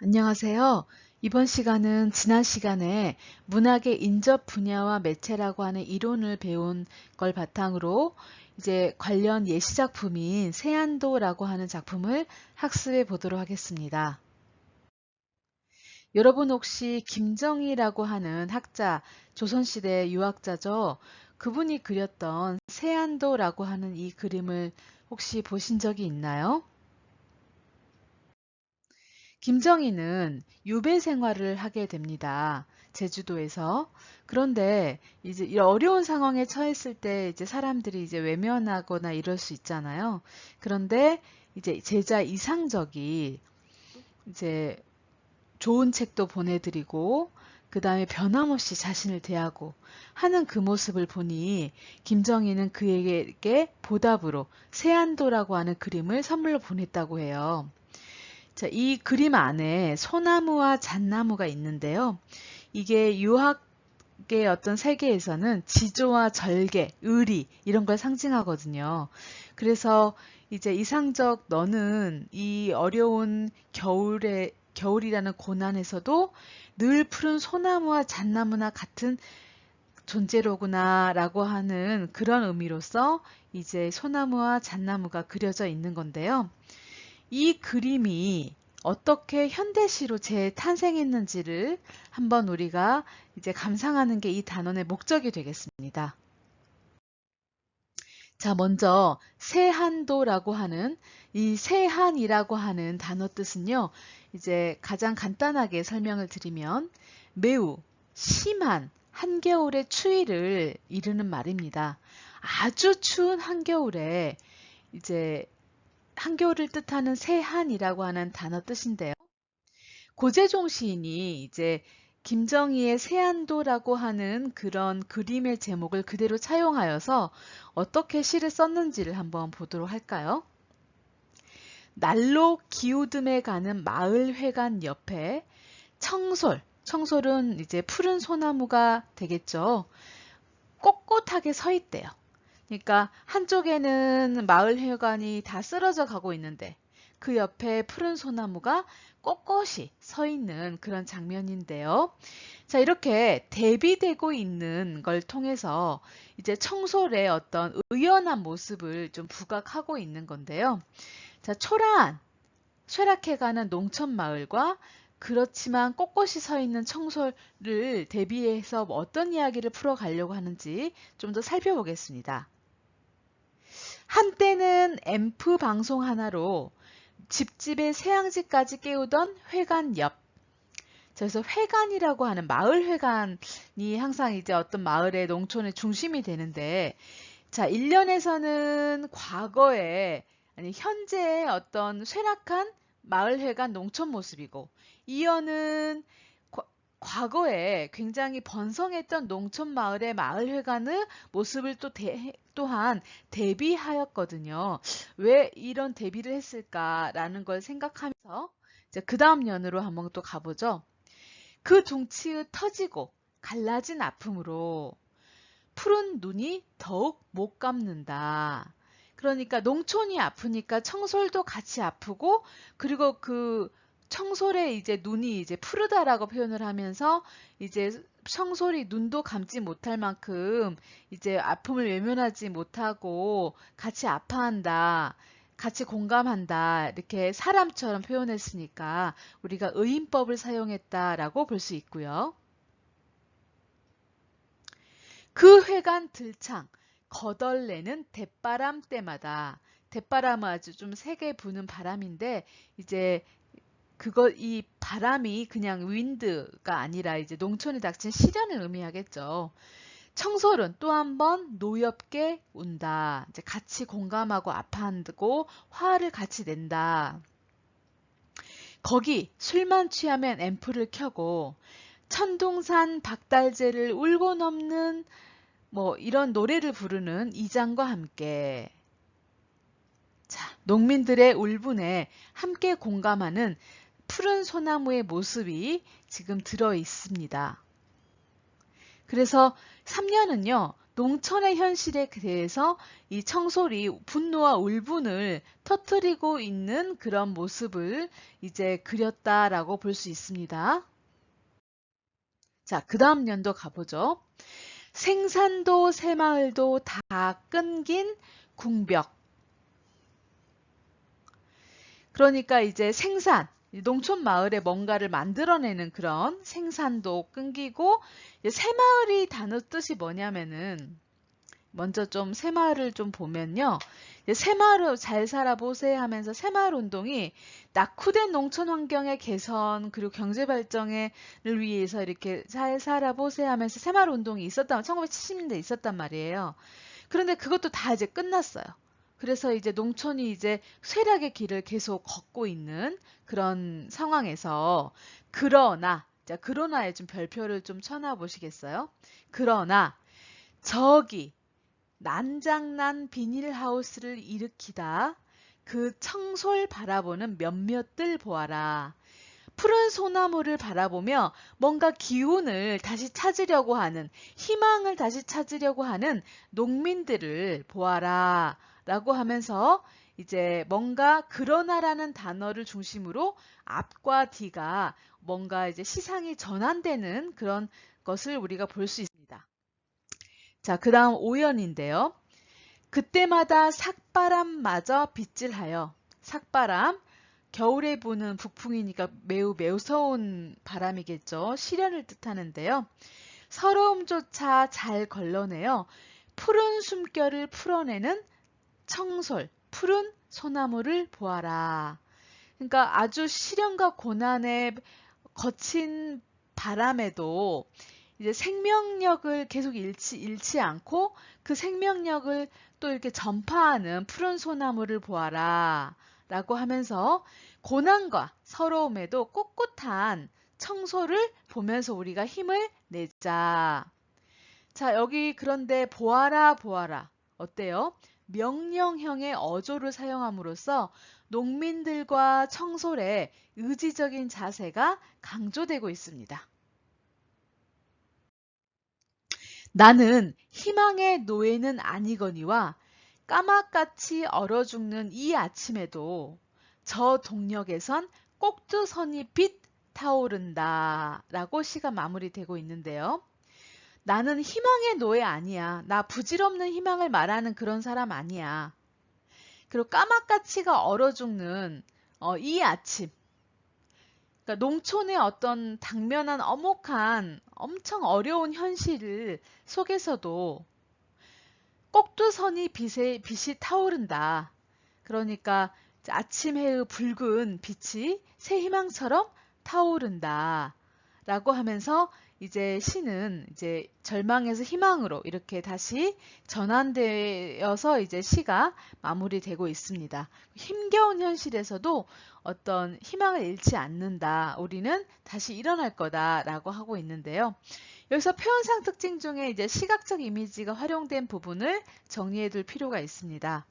안녕하세요. 이번 시간은 지난 시간에 문학의 인접 분야와 매체라고 하는 이론을 배운 걸 바탕으로 이제 관련 예시 작품인 세안도라고 하는 작품을 학습해 보도록 하겠습니다. 여러분 혹시 김정희라고 하는 학자, 조선시대 유학자죠? 그분이 그렸던 세안도라고 하는 이 그림을 혹시 보신 적이 있나요? 김정희는 유배 생활을 하게 됩니다. 제주도에서. 그런데 이제 이 어려운 상황에 처했을 때 이제 사람들이 이제 외면하거나 이럴 수 있잖아요. 그런데 이제 제자 이상적이 이제 좋은 책도 보내드리고 그 다음에 변함없이 자신을 대하고 하는 그 모습을 보니 김정희는 그에게 보답으로 세안도라고 하는 그림을 선물로 보냈다고 해요. 자, 이 그림 안에 소나무와 잣나무가 있는데요. 이게 유학의 어떤 세계에서는 지조와 절개, 의리 이런 걸 상징하거든요. 그래서 이제 이상적 너는 이 어려운 겨울에 겨울이라는 고난에서도 늘 푸른 소나무와 잣나무나 같은 존재로구나 라고 하는 그런 의미로서 이제 소나무와 잣나무가 그려져 있는 건데요. 이 그림이 어떻게 현대시로 재탄생했는지를 한번 우리가 이제 감상하는 게 이 단원의 목적이 되겠습니다. 자, 먼저 세한도라고 하는 이 세한이라고 하는 단어 뜻은요. 이제 가장 간단하게 설명을 드리면 매우 심한 한겨울의 추위를 이르는 말입니다. 아주 추운 한겨울에 이제 한겨울을 뜻하는 세한이라고 하는 단어 뜻인데요. 고재종 시인이 이제 김정희의 세안도라고 하는 그런 그림의 제목을 그대로 차용하여서 어떻게 시를 썼는지를 한번 보도록 할까요? 날로 기우듬에 가는 마을회관 옆에 청솔, 청솔은 이제 푸른 소나무가 되겠죠. 꼿꼿하게 서 있대요. 그러니까 한쪽에는 마을회관이 다 쓰러져 가고 있는데 그 옆에 푸른 소나무가 꼿꼿이 서 있는 그런 장면인데요. 자, 이렇게 대비되고 있는 걸 통해서 이제 청솔의 어떤 의연한 모습을 좀 부각하고 있는 건데요. 자, 초라한 쇠락해가는 농촌 마을과 그렇지만 꼿꼿이 서 있는 청솔을 대비해서 어떤 이야기를 풀어가려고 하는지 좀 더 살펴보겠습니다. 한때는 앰프 방송 하나로 집집의 새양지까지 깨우던 회관 옆. 그래서 회관이라고 하는 마을 회관이 항상 이제 어떤 마을의 농촌의 중심이 되는데 자, 1년에서는 과거에 아니 현재의 어떤 쇠락한 마을 회관 농촌 모습이고 2년은 과거에 굉장히 번성했던 농촌 마을의 마을 회관의 모습을 또 대, 또한 대비하였거든요. 왜 이런 대비를 했을까라는 걸 생각하면서 그 다음 년으로 한번 또 가보죠. 그 둥치의 터지고 갈라진 아픔으로 푸른 눈이 더욱 못 감는다. 그러니까 농촌이 아프니까 청솔도 같이 아프고 그리고 그 청솔의 이제 눈이 이제 푸르다라고 표현을 하면서 이제 청솔이 눈도 감지 못할 만큼 이제 아픔을 외면하지 못하고 같이 아파한다. 같이 공감한다. 이렇게 사람처럼 표현했으니까 우리가 의인법을 사용했다라고 볼 수 있고요. 그 회관 들창 거덜내는 대바람 때마다 대바람은 아주 좀 세게 부는 바람인데 이제 그거 이 바람이 그냥 윈드가 아니라 이제 농촌에 닥친 시련을 의미하겠죠. 청솔은 또 한 번 노엽게 운다. 이제 같이 공감하고 아파한고 화를 같이 낸다. 거기 술만 취하면 앰프를 켜고 천둥산 박달재를 울고 넘는 뭐 이런 노래를 부르는 이장과 함께 자, 농민들의 울분에 함께 공감하는 푸른 소나무의 모습이 지금 들어 있습니다. 그래서 3년은요, 농촌의 현실에 대해서 이 청솔이 분노와 울분을 터뜨리고 있는 그런 모습을 이제 그렸다라고 볼 수 있습니다. 자, 그 다음 연도 가보죠. 생산도 새마을도 다 끊긴 궁벽. 그러니까 이제 생산, 농촌 마을에 뭔가를 만들어내는 그런 생산도 끊기고 새마을이 단어 뜻이 뭐냐면은 먼저 좀 새마을을 좀 보면요. 새마을 잘 살아보세요 하면서 새마을 운동이 낙후된 농촌 환경의 개선 그리고 경제 발전을 위해서 이렇게 잘 살아보세요 하면서 새마을 운동이 있었단 1970년대 있었단 말이에요. 그런데 그것도 다 이제 끝났어요. 그래서 이제 농촌이 이제 쇠락의 길을 계속 걷고 있는 그런 상황에서 그러나 자 그러나에 좀 별표를 좀 쳐놔 보시겠어요? 그러나 저기 난장난 비닐하우스를 일으키다 그 청솔 바라보는 몇몇들 보아라. 푸른 소나무를 바라보며 뭔가 기운을 다시 찾으려고 하는 희망을 다시 찾으려고 하는 농민들을 보아라. 라고 하면서 이제 뭔가 그러나라는 단어를 중심으로 앞과 뒤가 뭔가 이제 시상이 전환되는 그런 것을 우리가 볼 수 있습니다. 자, 그 다음 오연인데요. 그때마다 삭바람마저 빗질하여 삭바람 겨울에 부는 북풍이니까 매우 매서운 바람이겠죠. 시련을 뜻하는데요. 서러움조차 잘 걸러내어 푸른 숨결을 풀어내는 청솔, 푸른 소나무를 보아라. 그러니까 아주 시련과 고난에 거친 바람에도 이제 생명력을 계속 잃지, 잃지 않고 그 생명력을 또 이렇게 전파하는 푸른 소나무를 보아라. 라고 하면서 고난과 서러움에도 꿋꿋한 청소를 보면서 우리가 힘을 내자. 자, 여기 그런데 보아라, 보아라. 어때요? 명령형의 어조를 사용함으로써 농민들과 청솔의 의지적인 자세가 강조되고 있습니다. 나는 희망의 노예는 아니거니와 까맣같이 얼어 죽는 이 아침에도 저 동력에선 꼭두선이 빛 타오른다 라고 시가 마무리되고 있는데요. 나는 희망의 노예 아니야. 나 부질없는 희망을 말하는 그런 사람 아니야. 그리고 까맣까치가 얼어 죽는 어, 이 아침. 그러니까 농촌의 어떤 당면한 어목한 엄청 어려운 현실 속에서도 꼭두선이 빛에, 빛이 타오른다. 그러니까 아침 해의 붉은 빛이 새 희망처럼 타오른다. 라고 하면서 이제 시는 이제 절망에서 희망으로 이렇게 다시 전환되어서 이제 시가 마무리되고 있습니다. 힘겨운 현실에서도 어떤 희망을 잃지 않는다. 우리는 다시 일어날 거다라고 하고 있는데요. 여기서 표현상 특징 중에 이제 시각적 이미지가 활용된 부분을 정리해 둘 필요가 있습니다.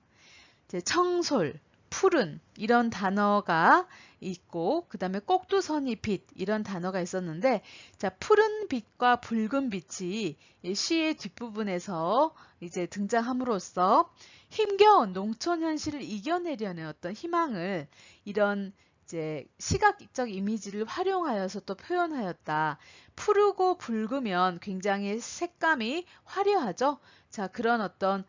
청솔, 푸른 이런 단어가 있고 그 다음에 꼭두선이 빛 이런 단어가 있었는데 자 푸른 빛과 붉은 빛이 시의 뒷부분에서 이제 등장함으로써 힘겨운 농촌 현실을 이겨내려는 어떤 희망을 이런 이제 시각적 이미지를 활용하여서 또 표현하였다. 푸르고 붉으면 굉장히 색감이 화려하죠. 자 그런 어떤 어,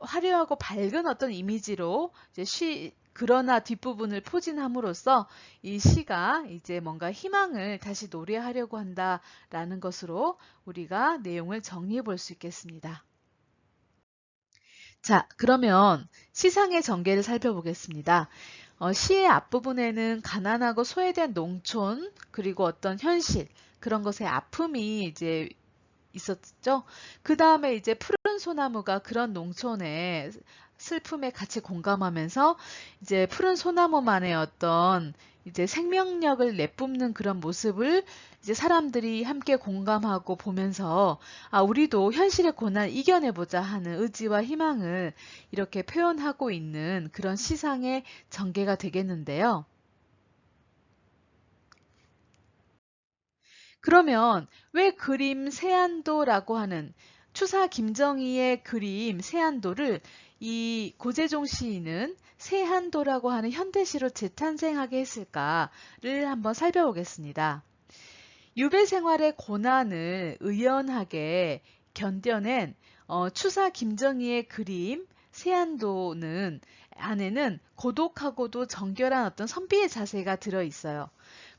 화려하고 밝은 어떤 이미지로 이제 시 그러나 뒷부분을 포진함으로써 이 시가 이제 뭔가 희망을 다시 노래하려고 한다라는 것으로 우리가 내용을 정리해 볼 수 있겠습니다. 자, 그러면 시상의 전개를 살펴보겠습니다. 어, 시의 앞부분에는 가난하고 소외된 농촌 그리고 어떤 현실 그런 것의 아픔이 이제 있었죠. 그 다음에 이제 푸른 소나무가 그런 농촌의 슬픔에 같이 공감하면서 이제 푸른 소나무만의 어떤 이제 생명력을 내뿜는 그런 모습을 이제 사람들이 함께 공감하고 보면서 아 우리도 현실의 고난 이겨내보자 하는 의지와 희망을 이렇게 표현하고 있는 그런 시상의 전개가 되겠는데요. 그러면 왜 그림 세안도라고 하는 추사 김정희의 그림 세안도를 이 고재종 시인은 세한도라고 하는 현대시로 재탄생하게 했을까를 한번 살펴보겠습니다. 유배 생활의 고난을 의연하게 견뎌낸 어, 추사 김정희의 그림 세안도는 안에는 고독하고도 정결한 어떤 선비의 자세가 들어 있어요.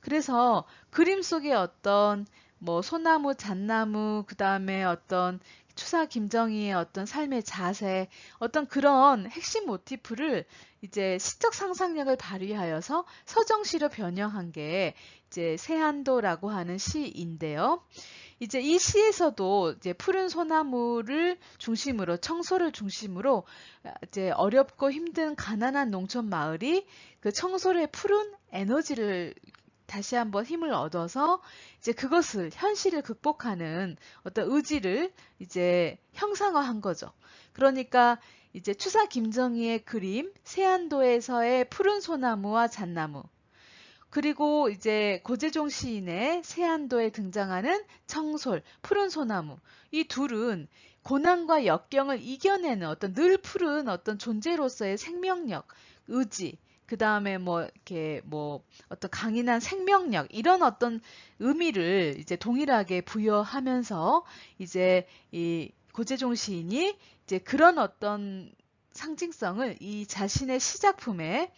그래서 그림 속에 어떤 뭐 소나무, 잣나무, 그 다음에 어떤 추사 김정희의 어떤 삶의 자세, 어떤 그런 핵심 모티프를 이제 시적 상상력을 발휘하여서 서정시로 변형한 게 이제 세한도라고 하는 시인데요. 이제 이 시에서도 이제 푸른 소나무를 중심으로 청소를 중심으로 이제 어렵고 힘든 가난한 농촌 마을이 그 청소의 푸른 에너지를 다시 한번 힘을 얻어서 이제 그것을 현실을 극복하는 어떤 의지를 이제 형상화한 거죠. 그러니까 이제 추사 김정희의 그림 세안도에서의 푸른 소나무와 잣나무 그리고 이제 고재종 시인의 세안도에 등장하는 청솔, 푸른 소나무 이 둘은 고난과 역경을 이겨내는 어떤 늘 푸른 어떤 존재로서의 생명력, 의지, 그 다음에 뭐 이렇게 뭐 어떤 강인한 생명력 이런 어떤 의미를 이제 동일하게 부여하면서 이제 이 고재종 시인이 이제 그런 어떤 상징성을 이 자신의 시작품에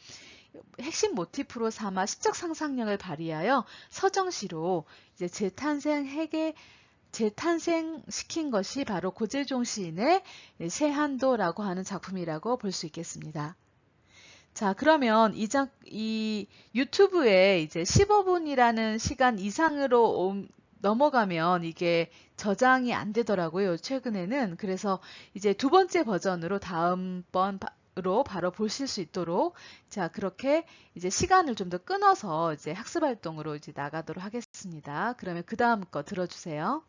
핵심 모티프로 삼아 시적 상상력을 발휘하여 서정시로 이제 재탄생에게 재탄생시킨 것이 바로 고재종 시인의 세한도라고 하는 작품이라고 볼 수 있겠습니다. 자, 그러면 이, 작, 이 유튜브에 이제 15분이라는 시간 이상으로 옴, 넘어가면 이게 저장이 안 되더라고요. 최근에는. 그래서 이제 두 번째 버전으로 다음번 으로 바로 보실 수 있도록 자 그렇게 이제 시간을 좀 더 끊어서 이제 학습 활동으로 이제 나가도록 하겠습니다. 그러면 그 다음 거 들어주세요.